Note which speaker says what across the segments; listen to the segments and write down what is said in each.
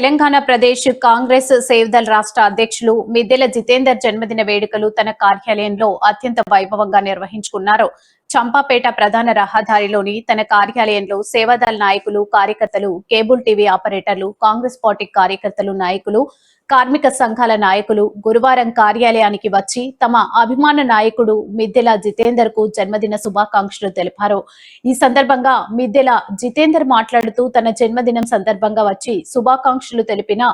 Speaker 1: తెలంగాణ ప్రదేశ్ కాంగ్రెస్ సేవదల్ రాష్ట్ర అధ్యక్షులు మిద్దెల జితేందర్ జన్మదిన వేడుకలు తన కార్యాలయంలో అత్యంత వైభవంగా నిర్వహించుకున్నారు. చంపాపేట ప్రధాన రహదారిలోని తన కార్యాలయంలో సేవాదళ నాయకులు కార్యకర్తలు కేబుల్ టీవీ ఆపరేటర్లు కాంగ్రెస్ పార్టీ కార్యకర్తలు నాయకులు కార్మిక సంఘాల నాయకులు గురువారం కార్యాలయానికి వచ్చి తమ అభిమాన నాయకుడు మిద్దెల జితేందర్కు జన్మదిన శుభాకాంక్షలు తెలిపారు. ఈ సందర్భంగా మిద్దెల జితేందర్ మాట్లాడుతూ తన జన్మదినం సందర్భంగా వచ్చి శుభాకాంక్షలు తెలిపిన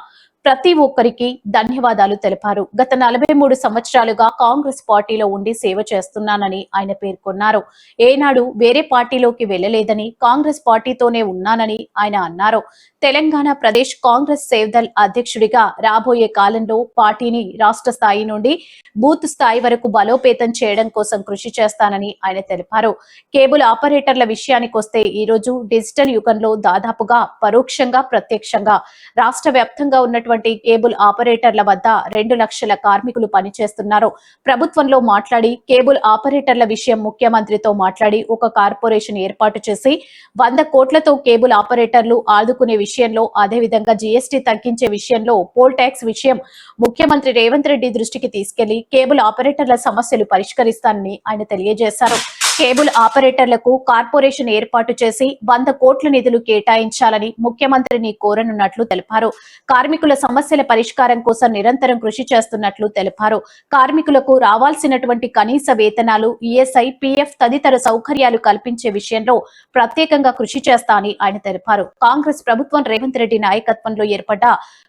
Speaker 1: ప్రతి ఒక్కరికి ధన్యవాదాలు తెలిపారు. గత నలభై మూడు సంవత్సరాలుగా కాంగ్రెస్ పార్టీలో ఉండి సేవ చేస్తున్నానని ఆయన పేర్కొన్నారు. ఏనాడు వేరే పార్టీలోకి వెళ్ళలేదని కాంగ్రెస్ పార్టీతోనే ఉన్నానని ఆయన అన్నారు. తెలంగాణ ప్రదేశ్ కాంగ్రెస్ సేవ్దల్ అధ్యక్షుడిగా రాబోయే కాలంలో పార్టీని రాష్ట్ర స్థాయి నుండి బూత్ స్థాయి వరకు బలోపేతం చేయడం కోసం కృషి చేస్తానని ఆయన తెలిపారు. కేబుల్ ఆపరేటర్ల విషయానికొస్తే ఈ రోజు డిజిటల్ యుగంలో దాదాపుగా పరోక్షంగా ప్రత్యక్షంగా రాష్ట్ర వ్యాప్తంగా ఉన్నటువంటి కేబుల్ ఆపరేటర్ల వద్ద రెండు లక్షల కార్మికులు పనిచేస్తున్నారు. ప్రభుత్వంలో మాట్లాడి కేబుల్ ఆపరేటర్ల విషయం ముఖ్యమంత్రితో మాట్లాడి ఒక కార్పొరేషన్ ఏర్పాటు చేసి వంద కోట్లతో కేబుల్ ఆపరేటర్లు ఆదుకునే విషయంలో అదేవిధంగా జీఎస్టీ తగ్గించే విషయంలో పోల్ ట్యాక్స్ విషయం ముఖ్యమంత్రి రేవంత్ రెడ్డి దృష్టికి తీసుకెళ్ళి కేబుల్ ఆపరేటర్ల సమస్యలు పరిష్కరిస్తానని ఆయన తెలియజేశారు. కేబుల్ ఆపరేటర్లకు కార్పొరేషన్ ఏర్పాటు చేసి వంద కోట్ల నిధులు కేటాయించాలని ముఖ్యమంత్రిని కోరనున్నట్లు తెలిపారు. కార్మికుల సమస్యల పరిష్కారం కోసం నిరంతరం కృషి చేస్తున్నట్లు తెలిపారు. కార్మికులకు రావాల్సినటువంటి కనీస వేతనాలు ఈఎస్ఐ పిఎఫ్ తదితర సౌకర్యాలు కల్పించే విషయంలో ప్రత్యేకంగా కృషి చేస్తా అని ఆయన తెలిపారు. కాంగ్రెస్ ప్రభుత్వం రేవంత్ రెడ్డి నాయకత్వంలో ఏర్పడ్డ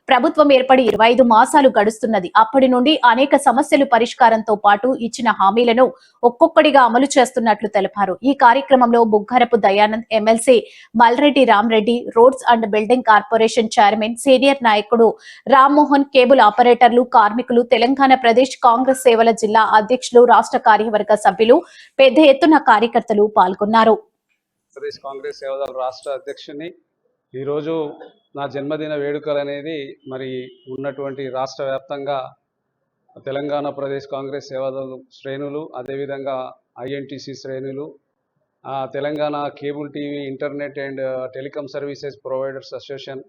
Speaker 1: ప్రభుత్వం ఏర్పడి ఇరవై ఐదు మాసాలు గడుస్తున్నది. అప్పటి నుండి అనేక సమస్యలు పరిష్కారంతో పాటు ఇచ్చిన హామీలను ఒక్కొక్కడిగా అమలు చేస్తున్నట్లు తెలిపారు. ఈ కార్యక్రమంలో Buggarapu Dayanand MLC Malreddy Ramreddy roads and building corporation chairman senior నాయకుడు రామ్మోహన్ కేబుల్ ఆపరేటర్లు కార్మికులు తెలంగాణ ప్రదేశ్ కాంగ్రెస్ సేవల జిల్లా అధ్యక్షులు రాష్ట్ర కార్యవర్గ సభ్యులు పెద్ద ఎత్తున కార్యకర్తలు పాల్గొన్నారు.
Speaker 2: ప్రదేశ్ కాంగ్రెస్ సేవదళ రాష్ట్ర అధ్యక్షుని ఈరోజు నా జన్మదిన వేడుకలు అనేది మరి ఉన్నటువంటి రాష్ట్ర వ్యాప్తంగా తెలంగాణ ప్రదేశ్ కాంగ్రెస్ సేవాదళ శ్రేణులు అదేవిధంగా ఐఎన్టీసీ శ్రేణులు Telangana cable TV internet and telecom services providers association.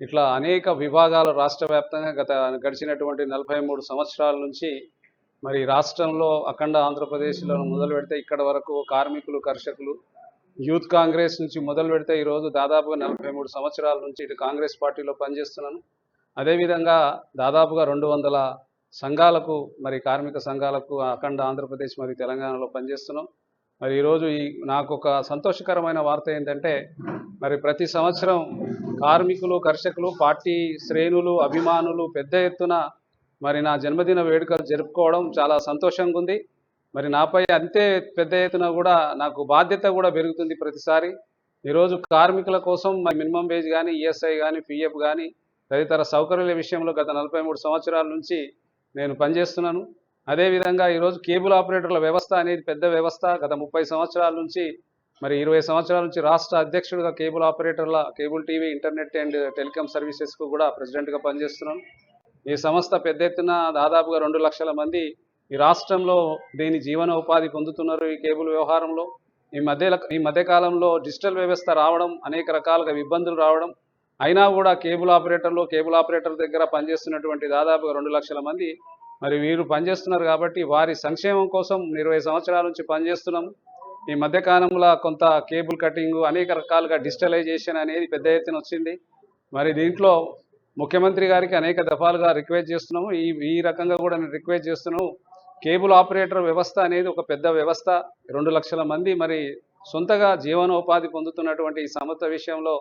Speaker 2: ఇట్లా అనేక విభాగాలు రాష్ట్ర వ్యాప్తంగా గత గడిచినటువంటి నలభై మూడు సంవత్సరాల నుంచి మరి రాష్ట్రంలో అఖండ ఆంధ్రప్రదేశ్లో మొదలు పెడితే ఇక్కడ వరకు కార్మికులు కర్షకులు యూత్ కాంగ్రెస్ నుంచి మొదలు పెడితే ఈరోజు దాదాపుగా నలభై మూడు సంవత్సరాల నుంచి ఇటు కాంగ్రెస్ పార్టీలో పనిచేస్తున్నాను. అదేవిధంగా దాదాపుగా రెండు వందల సంఘాలకు మరి కార్మిక సంఘాలకు అఖండ ఆంధ్రప్రదేశ్ మరియు తెలంగాణలో పనిచేస్తున్నాం. మరి ఈరోజు ఈ నాకు ఒక సంతోషకరమైన వార్త ఏంటంటే మరి ప్రతి సంవత్సరం కార్మికులు కర్షకులు పార్టీ శ్రేణులు అభిమానులు పెద్ద ఎత్తున మరి నా జన్మదిన వేడుకలు జరుపుకోవడం చాలా సంతోషంగా ఉంది. మరి నాపై అంతే పెద్ద ఎత్తున కూడా నాకు బాధ్యత కూడా పెరుగుతుంది ప్రతిసారి. ఈరోజు కార్మికుల కోసం మరి మినిమం వేజ్ కానీ ఈఎస్ఐ కానీ పిఎఫ్ కానీ తదితర సౌకర్యాల విషయంలో గత నలభై మూడు సంవత్సరాల నుంచి నేను పనిచేస్తున్నాను. అదేవిధంగా ఈరోజు కేబుల్ ఆపరేటర్ల వ్యవస్థ అనేది పెద్ద వ్యవస్థ. గత ముప్పై సంవత్సరాల నుంచి మరి ఇరవై సంవత్సరాల నుంచి రాష్ట్ర అధ్యక్షుడిగా కేబుల్ ఆపరేటర్ల cable TV internet and telecom సర్వీసెస్కు కూడా ప్రెసిడెంట్గా పనిచేస్తున్నాను. ఈ సంస్థ పెద్ద ఎత్తున దాదాపుగా రెండు లక్షల మంది ఈ రాష్ట్రంలో దీని జీవన ఉపాధి పొందుతున్నారు ఈ కేబుల్ వ్యవహారంలో. ఈ మధ్య ఈ మధ్యకాలంలో డిజిటల్ వ్యవస్థ రావడం అనేక రకాలుగా ఇబ్బందులు రావడం అయినా కూడా కేబుల్ ఆపరేటర్లు కేబుల్ ఆపరేటర్ దగ్గర పనిచేస్తున్నటువంటి దాదాపుగా రెండు లక్షల మంది. మరి వీరు పనిచేస్తున్నారు కాబట్టి వారి సంక్షేమం కోసం ఇరవై సంవత్సరాల నుంచి పనిచేస్తున్నాము. ఈ మధ్యకాలంలో కొంత కేబుల్ కటింగ్ అనేక రకాలుగా డిజిటలైజేషన్ అనేది పెద్ద ఎత్తున వచ్చింది. మరి దీంట్లో ముఖ్యమంత్రి గారికి అనేక దఫాలుగా రిక్వెస్ట్ చేస్తున్నాము. ఈ ఈ రకంగా కూడా నేను రిక్వెస్ట్ చేస్తున్నాము కేబుల్ ఆపరేటర్ వ్యవస్థ అనేది ఒక పెద్ద వ్యవస్థ. రెండు లక్షల మంది మరి సొంతగా జీవనోపాధి పొందుతున్నటువంటి ఈ సమత విషయంలో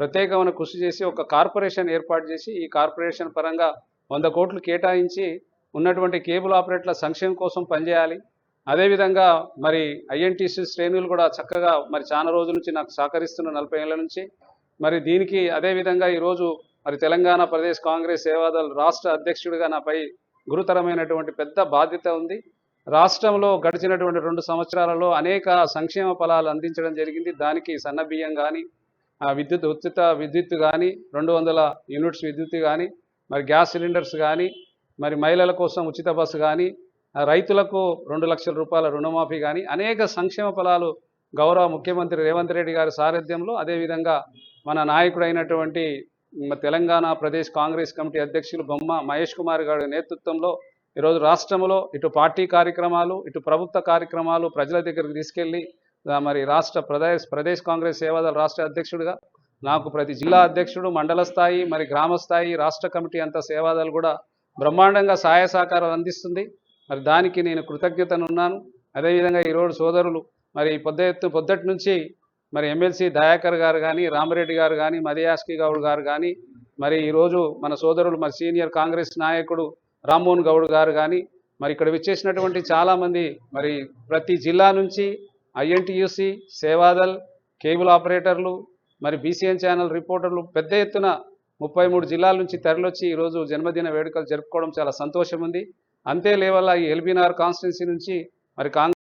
Speaker 2: ప్రత్యేకమైన కృషి చేసి ఒక కార్పొరేషన్ ఏర్పాటు చేసి ఈ కార్పొరేషన్ పరంగా వంద కోట్లు కేటాయించి ఉన్నటువంటి కేబుల్ ఆపరేటర్ల సంక్షేమం కోసం పనిచేయాలి. అదేవిధంగా మరి ఐఎన్టీసీ శ్రేణులు కూడా చక్కగా మరి చాలా రోజుల నుంచి నాకు సహకరిస్తున్న నలభై ఏళ్ళ నుంచి. మరి దీనికి అదేవిధంగా ఈరోజు మరి తెలంగాణ ప్రదేశ్ కాంగ్రెస్ సేవాదళ రాష్ట్ర అధ్యక్షుడిగా నాపై గురుతరమైనటువంటి పెద్ద బాధ్యత ఉంది. రాష్ట్రంలో గడిచినటువంటి రెండు సంవత్సరాలలో అనేక సంక్షేమ ఫలాలు అందించడం జరిగింది. దానికి సన్న బియ్యం కానీ విద్యుత్ ఉచిత విద్యుత్ కానీ రెండు వందల యూనిట్స్ విద్యుత్ కానీ మరి గ్యాస్ సిలిండర్స్ కానీ మరి మహిళల కోసం ఉచిత బస్సు కానీ రైతులకు రెండు లక్షల రూపాయల రుణమాఫీ కానీ అనేక సంక్షేమ ఫలాలు గౌరవ ముఖ్యమంత్రి రేవంత్ రెడ్డి గారి సారథ్యంలో అదేవిధంగా మన నాయకుడైనటువంటి తెలంగాణ ప్రదేశ్ కాంగ్రెస్ కమిటీ అధ్యక్షులు బొమ్మ మహేష్ కుమార్ గారి నేతృత్వంలో ఈరోజు రాష్ట్రంలో ఇటు పార్టీ కార్యక్రమాలు ఇటు ప్రభుత్వ కార్యక్రమాలు ప్రజల దగ్గరికి తీసుకెళ్ళి మరి రాష్ట్ర ప్రదేశ్ ప్రదేశ్ కాంగ్రెస్ సేవాదళ రాష్ట్ర అధ్యక్షుడిగా నాకు ప్రతి జిల్లా అధ్యక్షుడు మండల స్థాయి మరి గ్రామ స్థాయి రాష్ట్ర కమిటీ అంతా సేవాదాలు కూడా బ్రహ్మాండంగా సహాయ సహకారాలు అందిస్తుంది. మరి దానికి నేను కృతజ్ఞతను ఉన్నాను అదేవిధంగా ఈరోజు సోదరులు మరి పొద్దు ఎత్తు పొద్దటి నుంచి మరి ఎమ్మెల్సీ దయాకర్ గారు కానీ రామరెడ్డి గారు కానీ మదియాస్కి గౌడ్ గారు కానీ మరి ఈరోజు మన సోదరులు మరి సీనియర్ కాంగ్రెస్ నాయకుడు రామ్మోహన్ గౌడ్ గారు కానీ మరి ఇక్కడ విచ్చేసినటువంటి చాలామంది మరి ప్రతి జిల్లా నుంచి ఐఎన్టీయూసి సేవాదల్ కేబుల్ ఆపరేటర్లు మరి బీసీఎన్ ఛానల్ రిపోర్టర్లు పెద్ద ఎత్తున ముప్పై మూడు జిల్లాల నుంచి తరలొచ్చి ఈరోజు జన్మదిన వేడుకలు జరుపుకోవడం చాలా సంతోషం ఉంది అంతే లేవల్ల ఈ ఎల్బీనార్ కాన్స్టిట్యున్సీ నుంచి మరి కాంగ్రెస్